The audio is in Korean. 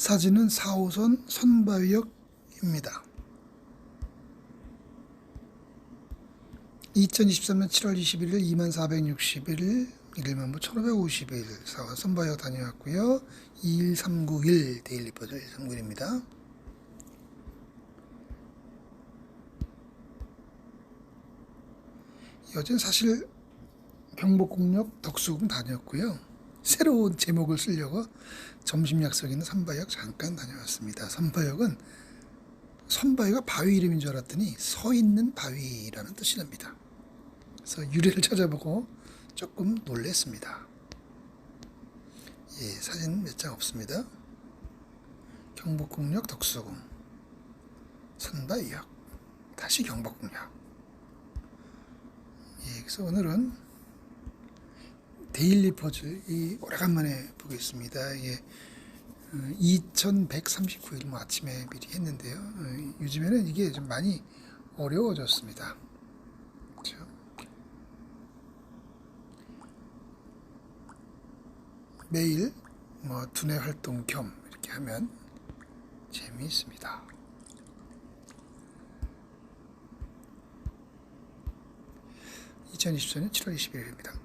사진은 4호선 선바위역입니다. 2023년 7월 21일 2461, 1일만 1551, 4호 선바위역 다녀왔고요. 21391 데일리 버전 139일입니다. 여전 사실 경복궁역 덕수궁 다녔고요. 새로운 제목을 쓰려고 점심 약속 있는 선바역 잠깐 다녀왔습니다. 선바역은 선바위가 바위 이름인 줄 알았더니 서 있는 바위라는 뜻이랍니다. 그래서 유래를 찾아보고 조금 놀랬습니다. 예, 사진 몇 장 없습니다. 경복궁역 덕수궁 선바위역 다시 경복궁역 예, 그래서 오늘은 데일리 퍼즐 이 오래간만에 보겠습니다. 이게 2139일 뭐 아침에 미리 했는데요. 어, 요즘에는 이게 좀 많이 어려워졌습니다. 그렇죠? 매일 뭐 두뇌 활동 겸 이렇게 하면 재미있습니다. (2024년 7월 21일입니다)